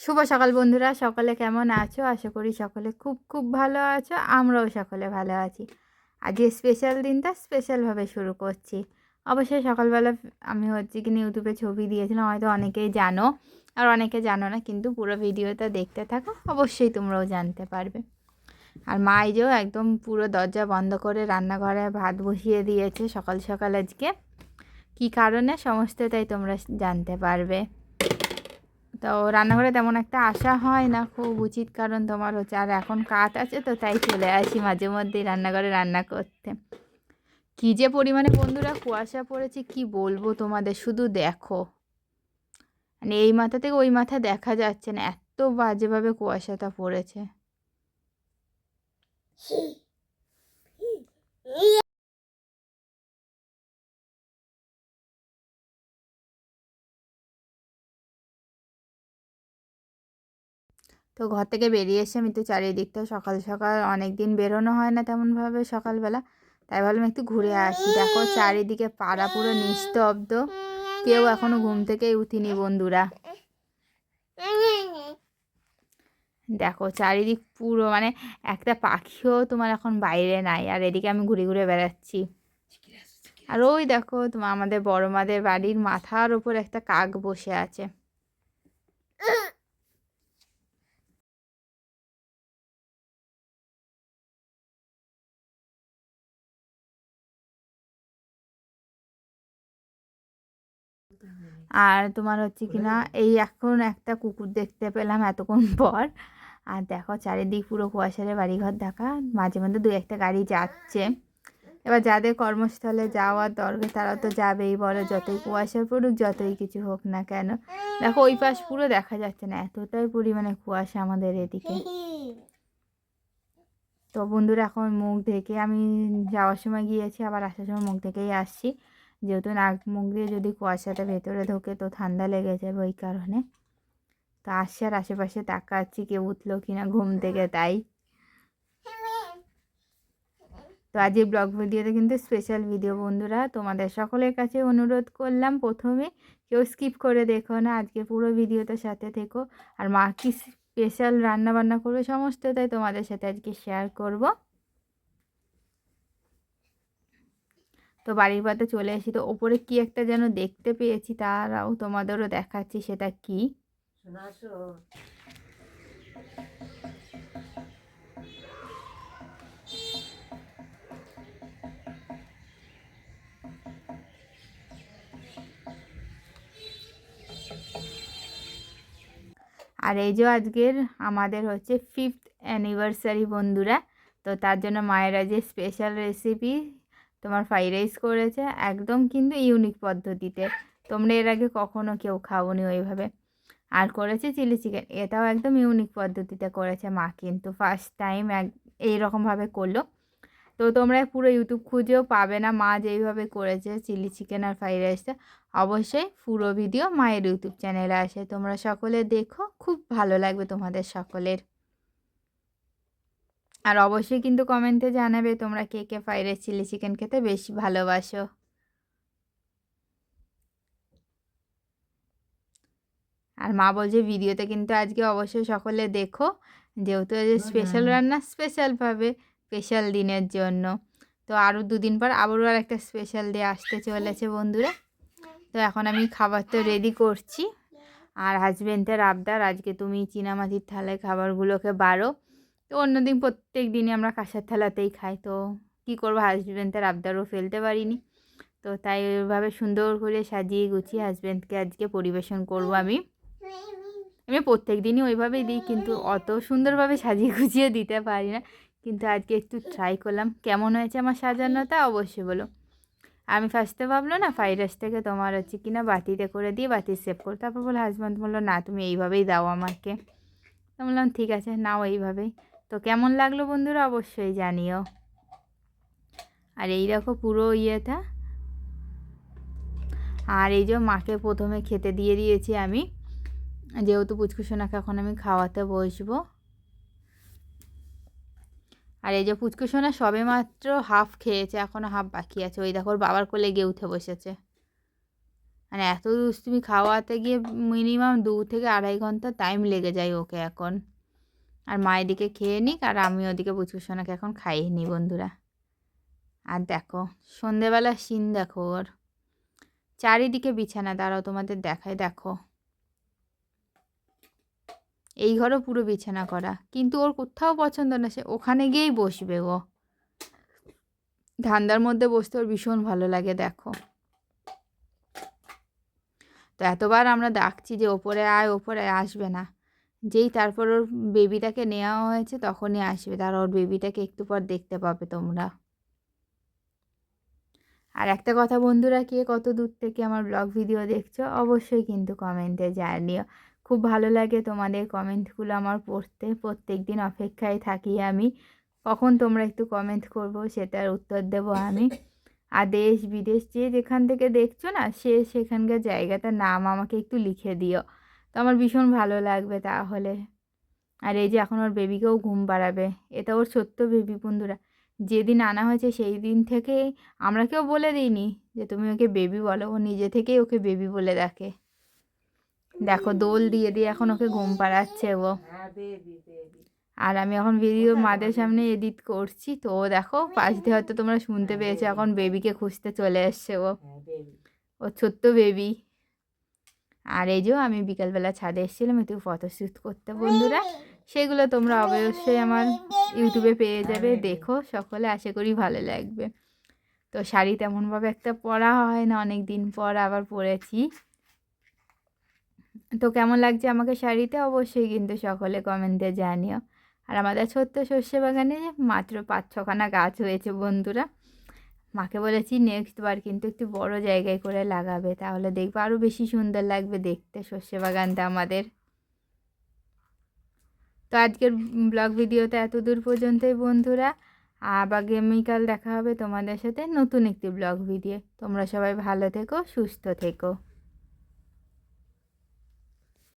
শুভ সকাল বন্ধুরা, সকলে কেমন আছো? আশা করি সকলে খুব খুব ভালো আছো, আমরাও সকলে ভালো আছি। আজকে স্পেশাল দিনটা স্পেশালভাবে শুরু করছি। অবশ্যই সকালবেলা আমি হচ্ছে কিনা ইউটিউবে ছবি দিয়েছিলাম, হয়তো অনেকেই জানো, আর অনেকে জানো না, কিন্তু পুরো ভিডিওটা দেখতে থাকো, অবশ্যই তোমরাও জানতে পারবে। আর মা এই যেও একদম পুরো দরজা বন্ধ করে রান্নাঘরে ভাত বসিয়ে দিয়েছে সকাল সকাল আজকে। কী কারণে? সমস্তটাই তোমরা জানতে পারবে। তো রান্নাঘরে তেমন একটা আসা হয় না খুব উচিত কারণ তোমার হচ্ছে আর এখন কাজ আছে তো তাই চলে আসি মাঝে মধ্যেই রান্নাঘরে রান্না করতে কী যে পরিমাণে বন্ধুরা কুয়াশা পড়েছে কি বলব তোমাদের শুধু দেখো মানে এই মাথা থেকে ওই মাথা দেখা যাচ্ছে না এত বাজেভাবে কুয়াশাটা পড়েছে তো ঘর থেকে বেরিয়ে এসে আমি তো চারিদিকটা সকাল সকাল অনেক দিন বেরোনো হয় না তেমনভাবে সকালবেলা। তাই ভাবলাম একটু ঘুরে আসি। দেখো চারিদিকে পাড়া পুরো নিস্তব্ধ। কেউ এখনও ঘুম থেকেই উঠিনি বন্ধুরা। দেখো চারিদিক পুরো মানে একটা পাখিও তোমার এখন বাইরে নাই। আর এদিকে আমি ঘুরে ঘুরে বেড়াচ্ছি। আর ওই দেখো তোমার আমাদের বড় মাদের বাড়ির মাথার ওপর একটা কাক বসে আছে। আর তোমার হচ্ছে কি না এই এখন একটা কুকুর দেখতে পেলাম এতক্ষণ পর। আর দেখো চারিদিক পুরো কুয়াশারে বাড়িঘর দেখা মাঝে মধ্যে দু একটা গাড়ি যাচ্ছে। এবার যাদের কর্মস্থলে যাওয়ার দরকার তারা তো যাবেই বলো যতই কুয়াশা পড়ুক যতই কিছু হোক না কেন। দেখো ওই পাশ পুরো দেখা যাচ্ছে না এতটাই পরিমাণে কুয়াশা আমাদের এদিকে। তো বন্ধুরা এখন মুখ ঢেকে আমি যাওয়ার সময় গিয়েছি আবার আসার সময় মুখ থেকেই আসছি। যেহেতু নাক মুখ দিয়ে যদি কুয়াশাটা ভেতরে ঢোকে তো ঠান্ডা লেগে যাবে ওই কারণে। তো আসার আশেপাশে তাকাচ্ছি কেউ উঠল কিনা ঘুম থেকে তাই। তো আজ এই ব্লগ ভিডিওতে কিন্তু স্পেশাল ভিডিও বন্ধুরা, তোমাদের সকলের কাছে অনুরোধ করলাম প্রথমে কেউ স্কিপ করে দেখো না, আজকে পুরো ভিডিওটার সাথে থেকো। আর মা কি স্পেশাল রান্না বান্না করবে সমস্তটাই তোমাদের সাথে আজকে শেয়ার করব। তো বাড়ির পাতে চলে এসি তো ওপরে কি একটা যেন দেখতে পেয়েছি তারাও তোমাদেরও দেখাচ্ছি সেটা কি? আর এই যে আজকের আমাদের হচ্ছে ফিফথ অ্যানিভার্সারি বন্ধুরা তো তার জন্য মায়েরা যে স্পেশাল রেসিপি তোমার ফ্রাইড রাইস করেছে একদম কিন্তু ইউনিক পদ্ধতিতে। তোমরা এর আগে কখনো কেউ খাওনি ওইভাবে। আর করেছে চিলি চিকেন এটাও একদম ইউনিক পদ্ধতিতে করেছে মা কিন্তু ফার্স্ট টাইম এক, এইরকমভাবে করল। তো তোমরা পুরো ইউটিউব খুঁজেও পাবে না মা যেইভাবে করেছে চিলি চিকেন আর ফ্রাইড রাইসটা অবশ্যই পুরো ভিডিও মায়ের ইউটিউব চ্যানেলে আসে। তোমরা সকলে দেখো, খুব ভালো লাগবে তোমাদের সকলের। আর অবশ্যই কিন্তু কমেন্টে জানাবে তোমরা কে কে ফ্রাইড রাইস চিলি চিকেন খেতে বেশি ভালোবাসো। আর মা বলছে ভিডিওতে কিন্তু আজকে অবশ্যই সকলে দেখো যেহেতু স্পেশাল রান্না স্পেশালভাবে স্পেশাল দিনের জন্য। তো আরও দুদিন পর আবারও আর একটা স্পেশাল ডে আসতে চলেছে বন্ধুরা। তো এখন আমি খাবার তো রেডি করছি। আর হাজব্যান্ডের আবদার আজকে তুমি চীনামাটির থালায় খাবারগুলোকে বাড়ো। তো অন্যদিন প্রত্যেক দিনই আমরা কাঁসার থালাতেই খাই। তো কী করব? হাজব্যান্ডের আবদারও ফেলতে পারিনি। তো তাই ওইভাবে সুন্দর করে সাজিয়ে গুছিয়ে হাজব্যান্ডকে আজকে পরিবেশন করব আমি। আমি প্রত্যেক দিনই ওইভাবেই দিই, কিন্তু অত সুন্দরভাবে সাজিয়ে গুছিয়ে দিতে পারি না। কিন্তু আজকে একটু ট্রাই করলাম। কেমন হয়েছে আমার সাজানোটা অবশ্যই বলো। আমি ফার্স্টে ভাবলো, না ফ্রাইড রাইস থেকে তোমার হচ্ছে কিনা বাটিতে করে দিয়ে বাটি সেভ করো। তারপর বলে হাজব্যান্ড বলল, না, তুমি এইভাবেই দাও আমাকে। তো বললাম, ঠিক আছে, নাও এইভাবেই। তো কেমন লাগল বন্ধুরা? অবশ্যই জানিও। আর এই দেখো পুরো ইয়েটা। আর এই যে মাকে প্রথমে খেতে দিয়ে দিয়েছি আমি। যেহেতু পুচকুসোনাকে এখন আমি খাওয়াতে বসবো। আর এই যে পুচকুসোনা সবে মাত্র হাফ খেয়েছে এখনও হাফ বাকি আছে। ওই দেখো বাবার কোলে গিয়ে উঠে বসেছে। মানে এত দুষ্টুমি খাওয়াতে গিয়ে মিনিমাম দু থেকে আড়াই ঘণ্টা টাইম লেগে যায় ওকে এখন। আর মা এদিকে খেয়ে নিক আর আমি ওদিকে পুচকুসোনাকে এখন খাইয়ে নিই বন্ধুরা। আর দেখো, সন্ধেবেলা সিন দেখো ওর। চারিদিকে বিছানা, দাঁড়াও তোমাদের দেখায় দেখো। এই ঘরও পুরো বিছানা করা, কিন্তু ওর কোথাও পছন্দ না, সে ওখানে গিয়েই বসবে ও ধান্দার মধ্যে বসতে ওর ভীষণ ভালো লাগে, দেখো। তো এতবার আমরা ডাকছি যে ওপরে আয়, ওপরে আসবে না। যেই তারপর ওর বেবিটাকে নেওয়া হয়েছে তখনই আসবে। তার ওর বেবিটাকে একটু পর দেখতে পাবে তোমরা। আর একটা কথা বন্ধুরা, কে কত দূর থেকে আমার ব্লগ ভিডিও দেখছ, অবশ্যই কিন্তু কমেন্টে জানিও। খুব ভালো লাগে তোমাদের কমেন্টগুলো আমার পড়তে। প্রত্যেক দিন অপেক্ষায় থাকি আমি। কখন তোমরা একটু কমেন্ট করব সেটার উত্তর দেব আমি। আর দেশ বিদেশ যে যেখান থেকে দেখছ না, সে সেখানকার জায়গাটার নাম আমাকে একটু লিখে দিও। তো আমার ভীষণ ভালো লাগবে তাহলে। আর এই যে এখন ওর বেবিকেও ঘুম পাড়াবে এটা ওর সত্য বেবি বন্ধুরা। যেদিন আনা হয়েছে সেই দিন থেকে আমরা কেউ বলে দিইনি যে তুমি ওকে বেবি বলো ও নিজে থেকেই ওকে বেবি বলে ডাকে। দেখো দোল দিয়ে দিয়ে এখন ওকে ঘুম পাড়াচ্ছে ও। আর আমি এখন ভিডিও মাদের সামনে এডিট করছি তো ও দেখো পাশ দিয়ে হয়তো তোমরা শুনতে পেয়েছ এখন বেবিকে খুঁজতে চলে এসছে ও। ও ছোট্ট বেবি। আর এই যে আমি বিকালবেলা ছাদে এসেছিলাম, একটু ফটোশ্যুট করতে বন্ধুরা। সেগুলো তোমরা অবশ্যই আমার ইউটিউবে পেয়ে যাবে, দেখো সকলে, আশা করি ভালো লাগবে। তো শাড়ি তেমনভাবে একটা পরা হয় না অনেক দিন পর আবার পরেছি। তো কেমন লাগছে আমাকে শাড়িতে অবশ্যই কিন্তু সকলে কমেন্টে জানিও। আর আমাদের ছোট্ট শস্য বাগানে মাত্র পাঁচ ছখানা গাছ হয়েছে বন্ধুরা। মাকে বলেছি নেক্সট বার কিন্তু একটু বড় জায়গায় করে লাগাবে, তাহলে দেখবে আরও বেশি সুন্দর লাগবে দেখতে শস্য বাগানটা আমাদের। তো আজকের ব্লগ ভিডিওতে এত দূর পর্যন্তই বন্ধুরা। আবার আগামীকাল দেখা হবে তোমাদের সাথে নতুন একটি ব্লগ ভিডিও। তোমরা সবাই ভালো থেকো, সুস্থ থেকো।